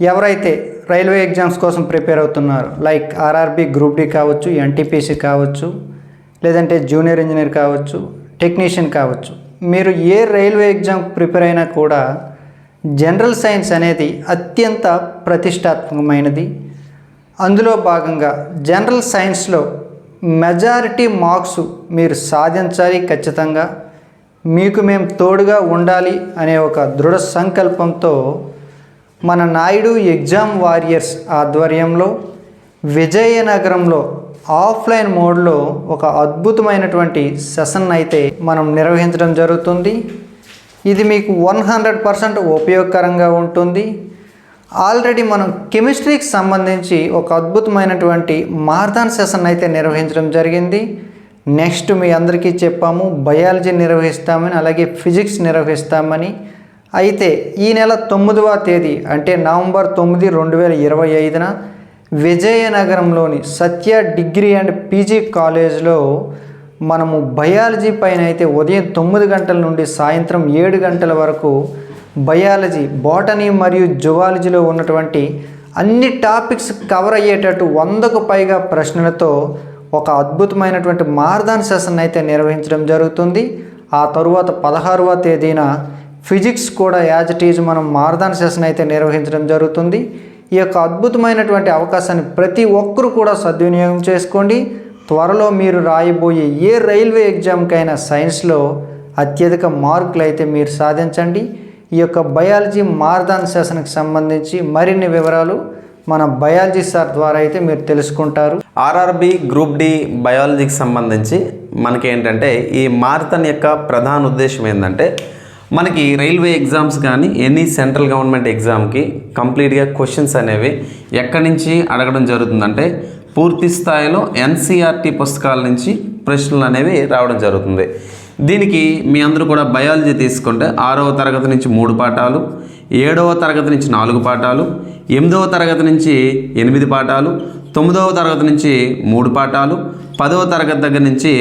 ఎవరైతే railway exams కోసం prepare అవుతున్నారు లైక్ ఆర్ఆర్బి గ్రూప్ డి కావచ్చు ఎన్టీపీసీ కావచ్చు లేదంటే జూనియర్ ఇంజనీర్ కావచ్చు టెక్నీషియన్ కావచ్చు మీరు ఏ రైల్వే ఎగ్జామ్ ప్రిపేర్ అయినా కూడా జనరల్ సైన్స్ అనేది అత్యంత ప్రతిష్టాత్మకమైనది. అందులో భాగంగా జనరల్ సైన్స్లో మెజారిటీ మార్క్స్ మీరు సాధించాలి ఖచ్చితంగా. మీకు మేము తోడుగా ఉండాలి అనే ఒక దృఢ సంకల్పంతో మన నాయుడు ఎగ్జామ్ వారియర్స్ ఆధ్వర్యంలో విజయనగరంలో ఆఫ్లైన్ మోడ్లో ఒక అద్భుతమైనటువంటి సెషన్ అయితే మనం నిర్వహించడం జరుగుతుంది. ఇది మీకు వన్ హండ్రెడ్ పర్సెంట్ ఉపయోగకరంగా ఉంటుంది. ఆల్రెడీ మనం కెమిస్ట్రీకి సంబంధించి ఒక అద్భుతమైనటువంటి మార్థాన్ సెషన్ అయితే నిర్వహించడం జరిగింది. నెక్స్ట్ మీ అందరికీ చెప్పాము బయాలజీ నిర్వహిస్తామని అలాగే ఫిజిక్స్ నిర్వహిస్తామని. అయితే ఈ నెల తొమ్మిదవ తేదీ అంటే నవంబర్ తొమ్మిది రెండు వేల ఇరవై ఐదున విజయనగరంలోని సత్య డిగ్రీ అండ్ పీజీ కాలేజ్లో మనము బయాలజీ పైన అయితే ఉదయం తొమ్మిది గంటల నుండి సాయంత్రం ఏడు గంటల వరకు బయాలజీ బాటనీ మరియు జువాలజీలో ఉన్నటువంటి అన్ని టాపిక్స్ కవర్ అయ్యేటట్టు వందకు పైగా ప్రశ్నలతో ఒక అద్భుతమైనటువంటి మార్దాన్ సెషన్ అయితే నిర్వహించడం జరుగుతుంది. ఆ తరువాత పదహారవ తేదీన ఫిజిక్స్ కూడా యాజ్ ఇట్ ఈజ్ మనం మార్దాన్ సెషన్ అయితే నిర్వహించడం జరుగుతుంది. ఈ యొక్క అద్భుతమైనటువంటి అవకాశాన్ని ప్రతి ఒక్కరూ కూడా సద్వినియోగం చేసుకోండి. త్వరలో మీరు రాయబోయే ఏ రైల్వే ఎగ్జామ్కైనా సైన్స్లో అత్యధిక మార్కులు అయితే మీరు సాధించండి. ఈ యొక్క బయాలజీ మార్దాన్ సెషన్కి సంబంధించి మరిన్ని వివరాలు మన బయాలజీ సార్ ద్వారా అయితే మీరు తెలుసుకుంటారు. ఆర్ఆర్బి గ్రూప్ డి బయాలజీకి సంబంధించి మనకి ఏంటంటే ఈ మారథాన్ యొక్క ప్రధాన ఉద్దేశం ఏంటంటే మనకి రైల్వే ఎగ్జామ్స్ కానీ ఎనీ సెంట్రల్ గవర్నమెంట్ ఎగ్జామ్కి కంప్లీట్గా క్వశ్చన్స్ అనేవి ఎక్కడి నుంచి అడగడం జరుగుతుందంటే పూర్తి స్థాయిలో ఎన్సీఆర్టీ పుస్తకాల నుంచి ప్రశ్నలు అనేవి రావడం జరుగుతుంది. దీనికి మీ అందరూ కూడా బయాలజీ తీసుకుంటే ఆరవ తరగతి నుంచి మూడు పాఠాలు ఏడవ తరగతి నుంచి నాలుగు పాఠాలు ఎనిమిదవ తరగతి నుంచి ఎనిమిది పాఠాలు తొమ్మిదవ తరగతి నుంచి మూడు పాఠాలు పదవ తరగతి దగ్గర నుంచి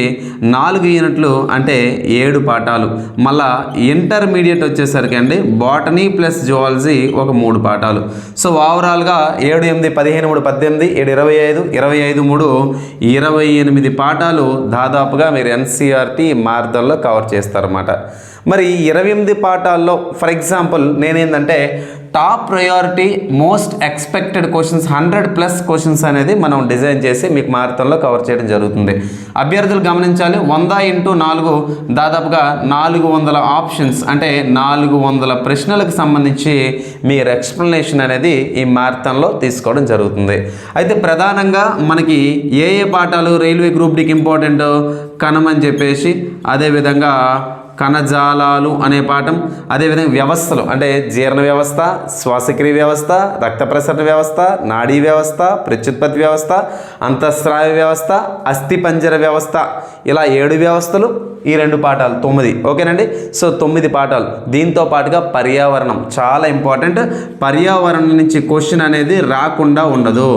నాలుగు యూనిట్లు అంటే ఏడు పాఠాలు. మళ్ళా ఇంటర్మీడియట్ వచ్చేసరికి అండి బాటనీ ప్లస్ జువాలజీ ఒక మూడు పాఠాలు. సో ఓవరాల్గా ఏడు ఎనిమిది పదిహేను మూడు పద్దెనిమిది ఏడు ఇరవై ఐదు ఇరవై ఐదు మూడు ఇరవై ఎనిమిది పాఠాలు దాదాపుగా మీరు ఎన్సీఆర్టీ మార్గంలో కవర్ చేస్తారన్నమాట. మరి ఈ ఇరవై ఎనిమిది పాఠాల్లో ఫర్ ఎగ్జాంపుల్ నేనేందంటే top priority most expected questions hundred plus questions అనేది మనం డిజైన్ చేసి మీకు మారతంలో కవర్ చేయడం జరుగుతుంది. అభ్యర్థులు గమనించాలి వంద ఇంటూ నాలుగు దాదాపుగా నాలుగు వందల ఆప్షన్స్ అంటే నాలుగు వందల ప్రశ్నలకు సంబంధించి మీరు ఎక్స్ప్లెనేషన్ అనేది ఈ మారథాన్లో తీసుకోవడం జరుగుతుంది. అయితే ప్రధానంగా మనకి ఏ ఏ పాఠాలు రైల్వే గ్రూప్ డికి ఇంపార్టెంట్ కనమని చెప్పేసి అదేవిధంగా కణజాలాలు అనే పాఠం అదేవిధంగా వ్యవస్థలు అంటే జీర్ణ వ్యవస్థ శ్వాసక్రియ వ్యవస్థ రక్త ప్రసరణ వ్యవస్థ నాడీ వ్యవస్థ ప్రత్యుత్పత్తి వ్యవస్థ అంతఃస్రావ వ్యవస్థ అస్థిపంజర వ్యవస్థ. ఇలా ఏడు వ్యవస్థలు ఈ రెండు పాఠాలు తొమ్మిది. ఓకేనండి? సో తొమ్మిది పాఠాలు. దీంతో పాటుగా పర్యావరణం. చాలా ఇంపార్టెంట్. పర్యావరణం నుంచి క్వశ్చన్ అనేది రాకుండా ఉండదు.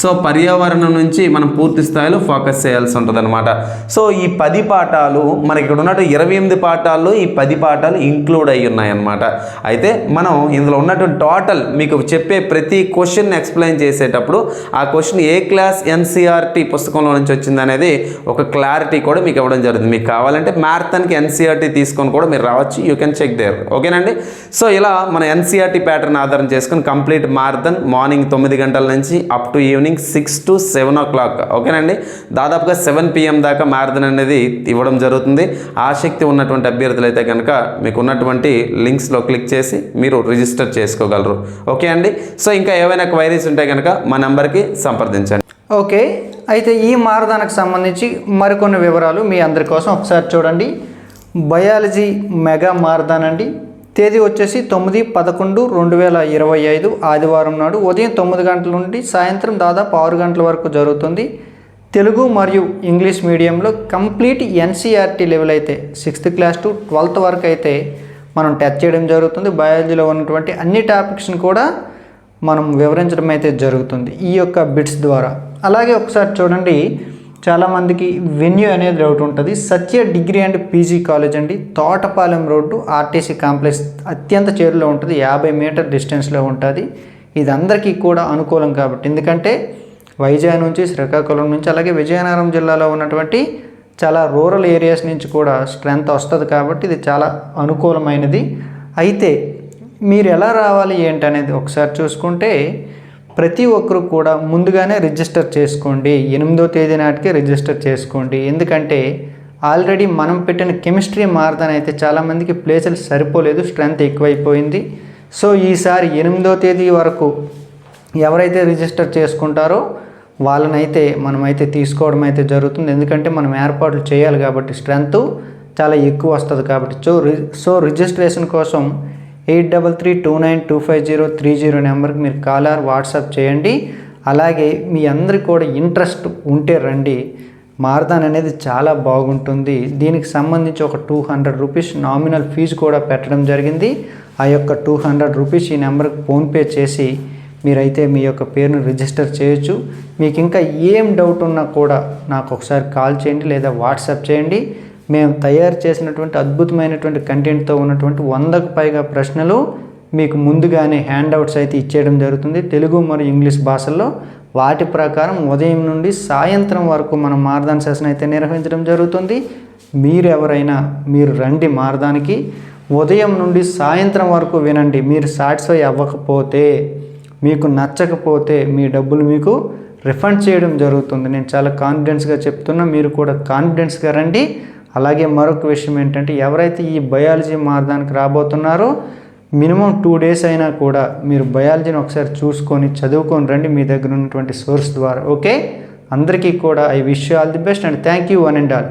సో పర్యావరణం నుంచి మనం పూర్తి స్థాయిలో ఫోకస్ చేయాల్సి ఉంటుంది అనమాట సో ఈ పది పాఠాలు మనకి ఇక్కడ ఉన్నట్టు ఇరవై ఎనిమిది పాఠాల్లో ఈ పది పాఠాలు ఇంక్లూడ్ అయి ఉన్నాయన్నమాట. అయితే మనం ఇందులో ఉన్నటువంటి టోటల్ మీకు చెప్పే ప్రతి క్వశ్చన్ ఎక్స్ప్లెయిన్ చేసేటప్పుడు ఆ క్వశ్చన్ ఏ క్లాస్ ఎన్సీఆర్టీ పుస్తకంలో నుంచి వచ్చింది అనేది ఒక క్లారిటీ కూడా మీకు ఇవ్వడం జరుగుతుంది. మీకు కావాలంటే మ్యారథాన్కి ఎన్సీఆర్టీ తీసుకొని కూడా మీరు రావచ్చు. యూ కెన్ చెక్ దేర్ ఓకేనండి? సో ఇలా మన ఎన్సీఆర్టీ ప్యాటర్న్ ఆధారం చేసుకుని కంప్లీట్ మ్యారథాన్ మార్నింగ్ తొమ్మిది గంటల నుంచి up to evening six to seven o'clock ఓకేనండి? దాదాపుగా సెవెన్ పిఎం దాకా మ్యారథాన్ అనేది ఇవ్వడం జరుగుతుంది. ఆసక్తి ఉన్నటువంటి అభ్యర్థులు అయితే కనుక మీకు ఉన్నటువంటి లింక్స్లో క్లిక్ చేసి మీరు రిజిస్టర్ చేసుకోగలరు. ఓకే అండి సో ఇంకా ఏవైనా క్వైరీస్ ఉంటే కనుక మా నెంబర్కి సంప్రదించండి. ఓకే అయితే ఈ మారదానికి సంబంధించి మరికొన్ని వివరాలు మీ అందరి కోసం ఒకసారి చూడండి. బయాలజీ మెగా మారదాన్ అండి. తేదీ వచ్చేసి తొమ్మిది పదకొండు రెండు వేల ఇరవై ఐదు ఆదివారం నాడు ఉదయం తొమ్మిది గంటల నుండి సాయంత్రం దాదాపు ఆరు గంటల వరకు జరుగుతుంది. తెలుగు మరియు ఇంగ్లీష్ మీడియంలో కంప్లీట్ ఎన్సీఆర్టీ లెవెల్ అయితే సిక్స్త్ క్లాస్ టు ట్వెల్త్ వరకు అయితే మనం టచ్ చేయడం జరుగుతుంది. బయాలజీలో ఉన్నటువంటి అన్ని టాపిక్స్ని కూడా మనం వివరించడం అయితే జరుగుతుంది ఈ యొక్క బిట్స్ ద్వారా. అలాగే ఒకసారి చూడండి చాలామందికి వెన్యూ అనేది డౌట్ ఉంటుంది. Satya degree and PG college అండి. తోటపాలెం రోడ్డు ఆర్టీసీ కాంప్లెక్స్ అత్యంత చేరులో ఉంటుంది. యాభై మీటర్ డిస్టెన్స్లో ఉంటుంది. ఇది అందరికీ కూడా అనుకూలం కాబట్టి. ఎందుకంటే వైజాగ్ నుంచి శ్రీకాకుళం నుంచి అలాగే విజయనగరం జిల్లాలో ఉన్నటువంటి చాలా రూరల్ ఏరియాస్ నుంచి కూడా స్ట్రెంత్ వస్తుంది కాబట్టి ఇది చాలా అనుకూలమైనది. అయితే మీరు ఎలా రావాలి ఏంటనేది ఒకసారి చూసుకుంటే ప్రతి ఒక్కరు కూడా ముందుగానే రిజిస్టర్ చేసుకోండి. ఎనిమిదో తేదీ నాటికి రిజిస్టర్ చేసుకోండి. ఎందుకంటే ఆల్రెడీ మనం పెట్టిన కెమిస్ట్రీ మారదాన్ అయితే చాలామందికి ప్లేసులు సరిపోలేదు స్ట్రెంత్ ఎక్కువైపోయింది. సో ఈసారి ఎనిమిదో తేదీ వరకు ఎవరైతే రిజిస్టర్ చేసుకుంటారో వాళ్ళనైతే మనమైతే తీసుకోవడం అయితే జరుగుతుంది. ఎందుకంటే మనం ఏర్పాట్లు చేయాలి కాబట్టి స్ట్రెంత్ చాలా ఎక్కువ వస్తుంది కాబట్టి. సో రి- సో రిజిస్ట్రేషన్ కోసం eight double three two nine two five zero three zero నెంబర్కి మీరు కాల్ ఆర్ వాట్సాప్ చేయండి. అలాగే మీ అందరికి కూడా ఇంట్రెస్ట్ ఉంటే రండి. మారదాన్ అనేది చాలా బాగుంటుంది. దీనికి సంబంధించి ఒక two hundred rupees nominal fees కూడా పెట్టడం జరిగింది. ఆ యొక్క టూ హండ్రెడ్ రూపీస్ ఈ నెంబర్కి ఫోన్పే చేసి మీరైతే మీ యొక్క పేరును రిజిస్టర్ చేయొచ్చు. మీకు ఇంకా ఏం డౌట్ ఉన్నా కూడా నాకు ఒకసారి కాల్ చేయండి లేదా వాట్సాప్ చేయండి. మేము తయారు చేసినటువంటి అద్భుతమైనటువంటి కంటెంట్తో ఉన్నటువంటి వందకు పైగా ప్రశ్నలు మీకు ముందుగానే హ్యాండ్ అవుట్స్ అయితే ఇచ్చేయడం జరుగుతుంది. తెలుగు మరియు ఇంగ్లీష్ భాషల్లో వాటి ప్రకారం ఉదయం నుండి సాయంత్రం వరకు మనం మార్దాన్ సెషన్ అయితే నిర్వహించడం జరుగుతుంది. మీరు ఎవరైనా మీరు రండి మార్దానికి. ఉదయం నుండి సాయంత్రం వరకు వినండి. మీరు సాటిస్ఫై అవ్వకపోతే మీకు నచ్చకపోతే మీ డబ్బులు మీకు రిఫండ్ చేయడం జరుగుతుంది. నేను చాలా కాన్ఫిడెన్స్గా చెప్తున్నా. మీరు కూడా కాన్ఫిడెన్స్గా రండి. అలాగే మరొక విషయం ఏంటంటే ఎవరైతే ఈ బయాలజీ మార్గానికి రాబోతున్నారో మినిమం టూ డేస్ అయినా కూడా మీరు బయాలజీని ఒకసారి చూసుకొని చదువుకొని రండి మీ దగ్గర ఉన్నటువంటి సోర్స్ ద్వారా ఓకే? అందరికీ కూడా I wish all the best and thank you one and all.